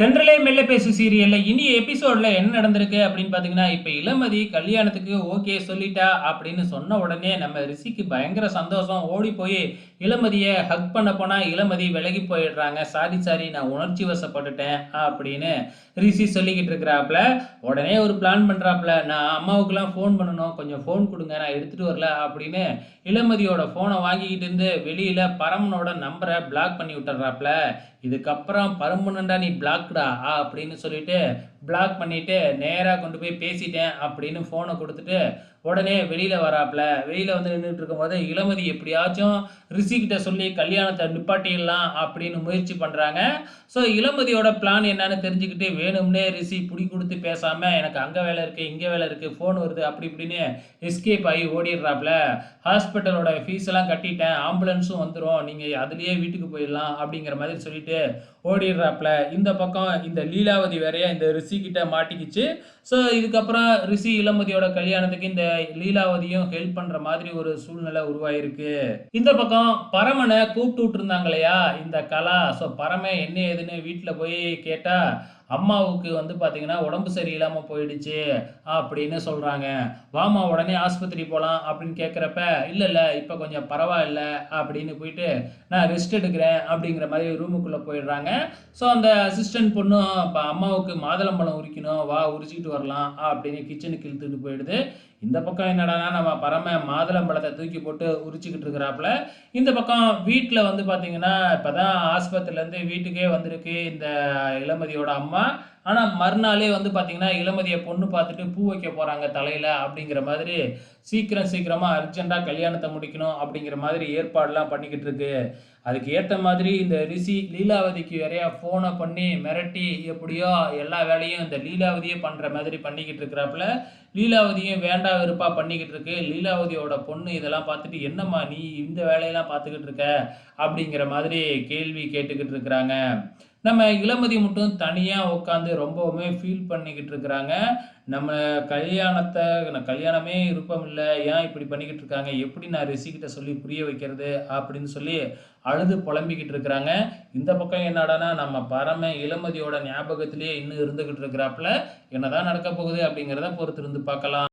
தென்றலே மெல்ல பேசு சீரியலில் இனி எபிசோடில் என்ன நடந்திருக்கு அப்படின்னு பார்த்தீங்கன்னா இப்போ இளமதி கல்யாணத்துக்கு ஓகே சொல்லிட்டா அப்படின்னு சொன்ன உடனே நம்ம ரிஷிக்கு பயங்கர சந்தோஷம். ஓடி போய் இளமதியை ஹக் பண்ண போனால் இளமதி விலகி போயிடுறாங்க. சாரி சாரி நான் உணர்ச்சி வசப்பட்டுட்டேன் அப்படின்னு ரிஷி சொல்லிக்கிட்டு இருக்கிறாப்புல. உடனே ஒரு பிளான் பண்ணுறாப்புல நான் அம்மாவுக்குலாம் ஃபோன் பண்ணணும். கொஞ்சம் ஃபோன் கொடுங்க. நான் எடுத்துகிட்டு வரல அப்படின்னு இளமதியோட ஃபோனை வாங்கிக்கிட்டு இருந்து வெளியில் பரமனோட நம்பரை பிளாக் பண்ணி விட்டுறாப்புல இதுக்கப்புறம் பர்மனண்டா நீ பிளாக்டா அப்படின்னு சொல்லிட்டு பிளாக் பண்ணிவிட்டு நேராக கொண்டு போய் பேசிட்டேன் அப்படின்னு ஃபோனை கொடுத்துட்டு உடனே வெளியில் வராப்புல வெளியில் வந்து நின்றுட்டு இருக்கும்போது இளமதி எப்படியாச்சும் ரிஷிக்கிட்ட சொல்லி கல்யாணத்தை நிப்பாட்டிடலாம் அப்படின்னு முயற்சி பண்ணுறாங்க ஸோ இளமதியோட பிளான் என்னன்னு தெரிஞ்சுக்கிட்டு வேணும்னே ரிஷி புடி கொடுத்து பேசாமல் எனக்கு அங்கே வேலை இருக்குது இங்கே வேலை இருக்குது ஃபோன் வருது அப்படி இப்படின்னு எஸ்கேப் ஆகி ஓடிடுறாப்புல ஹாஸ்பிட்டலோட ஃபீஸ் எல்லாம் கட்டிட்டேன் ஆம்புலன்ஸும் வந்துடும் நீங்கள் அதுலேயே வீட்டுக்கு போயிடலாம் அப்படிங்கிற மாதிரி சொல்லிட்டு ஓடிடுறாப்புல இந்த பக்கம் இந்த லீலாவதி வேறையா இந்த ரிஷிக்கிட்ட மாட்டிக்கிச்சு. ஸோ இதுக்கப்புறம் ரிஷி இளமதியோட கல்யாணத்துக்கு இந்த லீலாவதியும் ஹெல்ப் பண்ற மாதிரி ஒரு சூழ்நிலை உருவாயிருக்கு. இந்த பக்கம் பரமனை கூப்பிட்டு விட்டுருந்தாங்க இல்லையா இந்த கலா? ஸோ பரம என்ன ஏதுன்னு? வீட்டில் போய் கேட்டா அம்மாவுக்கு வந்து பார்த்தீங்கன்னா உடம்பு சரியில்லாமல் போயிடுச்சு அப்படின்னு சொல்கிறாங்க வாமா உடனே ஆஸ்பத்திரி போகலாம் அப்படின்னு கேட்குறப்ப இல்லை இல்லை இப்போ கொஞ்சம் பரவாயில்ல அப்படின்னு போயிட்டு நான் ரெஸ்ட் எடுக்கிறேன் அப்படிங்கிற மாதிரி ரூமுக்குள்ளே போயிடுறாங்க. ஸோ அந்த அசிஸ்டன்ட் பொண்ணும் இப்போ அம்மாவுக்கு மாதுளம்பழம் உரிக்கணும் வா உரிச்சிக்கிட்டு வரலாம் அப்படின்னு கிச்சனுக்கு இழுத்துட்டு போயிடுது. இந்த பக்கம் என்னடான்னா நம்ம பரம மாதுளம்பழத்தை தூக்கி போட்டு உரிச்சிக்கிட்டு இருக்கிறாப்புல. இந்த பக்கம் வீட்டில் வந்து பார்த்தீங்கன்னா இப்போ தான் ஆஸ்பத்திரிலேருந்து வீட்டுக்கே வந்திருக்கு இந்த இளமதியோட அம்மா. ஆனால் மறுநாளே வந்து பார்த்தீங்கன்னா இளமதியை பொண்ணு பார்த்துட்டு பூ வைக்க போகிறாங்க தலையில் அப்படிங்கிற மாதிரி சீக்கிரம் சீக்கிரமாக அர்ஜென்ட்டாக கல்யாணத்தை முடிக்கணும் அப்படிங்கிற மாதிரி ஏற்பாடெலாம் பண்ணிக்கிட்டு இருக்கு. அதுக்கு ஏற்ற மாதிரி இந்த ரிஷி லீலாவதிக்கு வேறையா ஃபோனை பண்ணி மிரட்டி எப்படியோ எல்லா வேலையும் இந்த லீலாவதியே பண்ணுற மாதிரி பண்ணிக்கிட்டு இருக்கிறாப்புல. லீலாவதியும் வேண்டா வெறுப்பாக பண்ணிக்கிட்டு இருக்கு. லீலாவதியோட பொண்ணு இதெல்லாம் பார்த்துட்டு என்னம்மா நீ இந்த வேலையெல்லாம் பார்த்துக்கிட்டு இருக்க? அப்படிங்கிற மாதிரி கேள்வி கேட்டுக்கிட்டு இருக்கிறாங்க. நம்ம இளமதி மட்டும் தனியாக உட்காந்து ரொம்பவுமே ஃபீல் பண்ணிக்கிட்டு இருக்கிறாங்க. நம்ம கல்யாணத்தை நான் கல்யாணமே விருப்பம் இல்லை. ஏன் இப்படி பண்ணிக்கிட்டு இருக்காங்க? எப்படி நான் ரிஷிக்கிட்ட சொல்லி புரிய வைக்கிறது? அப்படின்னு சொல்லி அழுது புலம்பிக்கிட்டு இருக்கிறாங்க. இந்த பக்கம் என்னடானா நம்ம பரம இளமதியோட ஞாபகத்திலேயே இன்னும் இருந்துக்கிட்டு இருக்கிறாப்புல என்னதான் நடக்க போகுது அப்படிங்கிறத பொறுத்து இருந்து பார்க்கலாம்.